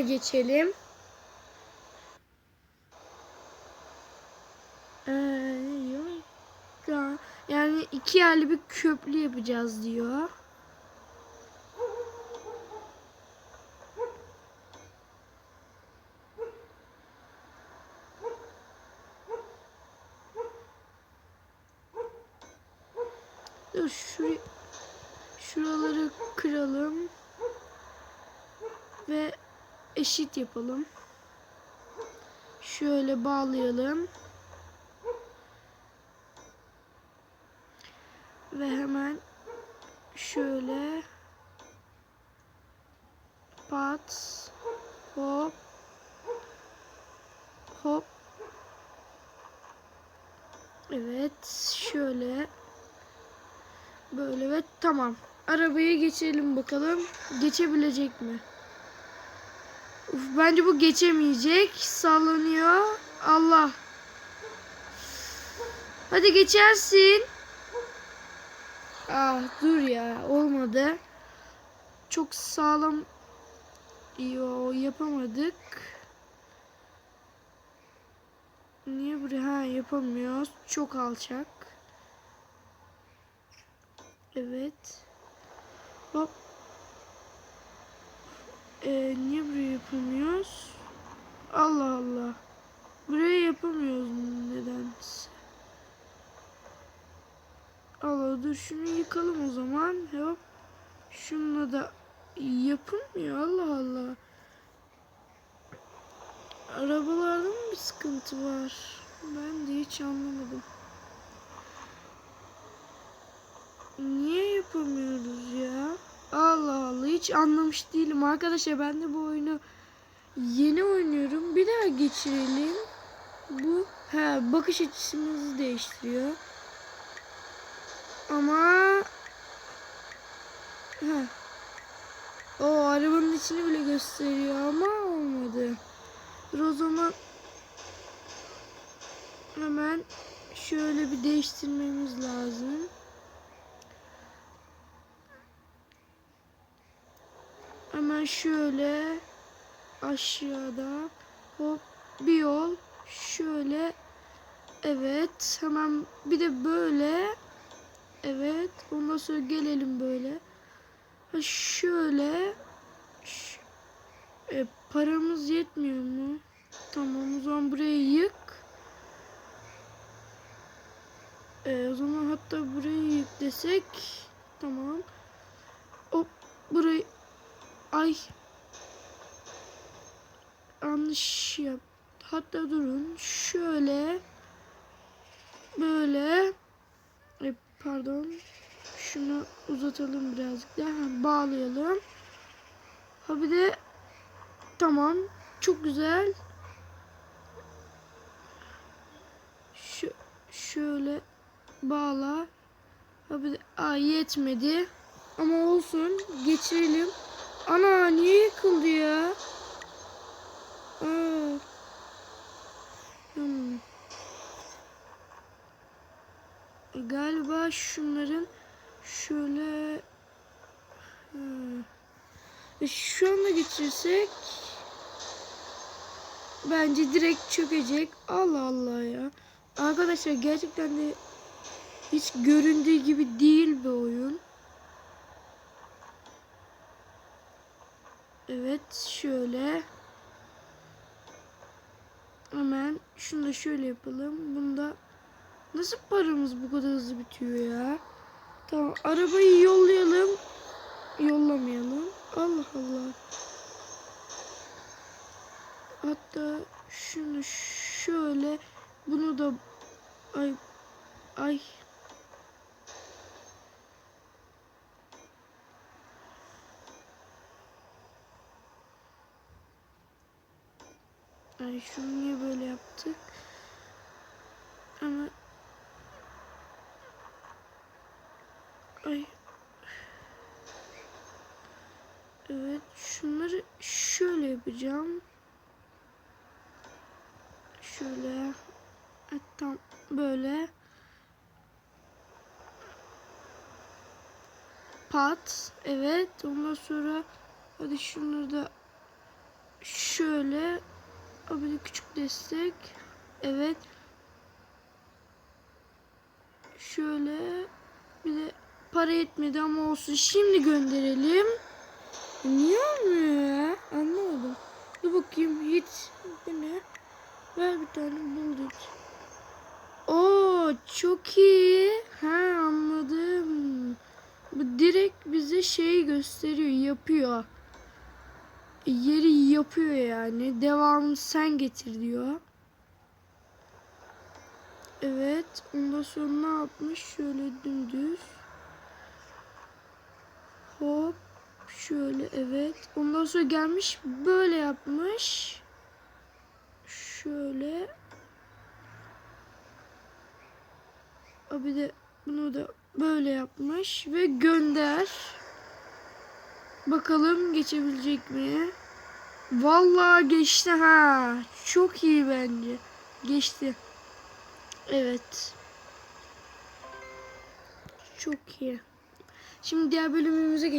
geçelim. Ee, yok ya. Yani iki yerli bir köprü yapacağız diyor. Dur şu şuraları kıralım ve eşit yapalım. Şöyle bağlayalım. Ve hemen şöyle pat hop hop Evet şöyle böyle ve tamam arabaya geçelim bakalım geçebilecek mi? Uf, bence bu geçemeyecek sallanıyor Allah hadi geçersin Ah dur ya olmadı. Çok sağlam Yo yapamadık. Niye buraya ha yapamıyoruz? Çok alçak. Evet. Hop. Ee, niye buraya yapamıyoruz? Allah Allah. Buraya yapamıyoruz nedense. Allah dur şunu yıkalım o zaman. Hop. Şununla da yapılmıyor. Allah Allah. Arabalarda mı bir sıkıntı var? Ben de hiç anlamadım. Niye yapamıyoruz ya? Allah Allah hiç anlamış değilim. Arkadaşlar ben de bu oyunu yeni oynuyorum. Bir daha geçirelim. Bu ha bakış açısımızı değiştiriyor. Ama ha. O arabanın içini bile gösteriyor ama olmadı. Dur o zaman hemen şöyle bir değiştirmemiz lazım. Hemen şöyle aşağıda hop bir yol şöyle evet hemen bir de böyle Evet. Ondan sonra gelelim böyle. Ha şöyle. E, paramız yetmiyor mu? Tamam o zaman burayı yık. E, o zaman hatta burayı yık desek. Tamam. Hop burayı. Ay. Yanlış yap. Hatta durun. Şöyle. Böyle. E, pardon. Şunu uzatalım birazcık daha. Ha, bağlayalım. Ha bir de tamam. Çok güzel. Şu şöyle bağla. Ha bir de aa, yetmedi. Ama olsun. Geçirelim. Ana niye yıkıldı ya? Hmm. Galiba şunların şöyle hmm. E, şu anda geçirsek bence direkt çökecek. Allah Allah ya. Arkadaşlar gerçekten de hiç göründüğü gibi değil bir oyun. Evet şöyle. Hemen şunu da şöyle yapalım. Bunu da Nasıl paramız bu kadar hızlı bitiyor ya? Tamam arabayı yollayalım. Yollamayalım. Allah Allah. Hatta şunu şöyle bunu da ay ay Ay şunu niye böyle yaptık? Ama Ay. Evet şunları şöyle yapacağım. Şöyle. Tam böyle. Pat. Evet. Ondan sonra hadi şunları da şöyle de küçük destek. Evet. Şöyle bir de para etmedi ama olsun. Şimdi gönderelim. Niye olmuyor ya? Anlamadım. Dur bakayım hiç. Bu ne? Ver bir tane bulduk. Oo çok iyi. Ha anladım. Bu direkt bize şey gösteriyor, yapıyor. Yeri yapıyor yani. Devamını sen getir diyor. Evet. Ondan sonra ne yapmış? Şöyle dümdüz. Hop. Şöyle evet. Ondan sonra gelmiş böyle yapmış. Şöyle. Abi de bunu da böyle yapmış ve gönder. Bakalım geçebilecek mi? Vallahi geçti ha. Çok iyi bence. Geçti. Evet. Çok iyi. Şimdi diğer bölümümüze geç.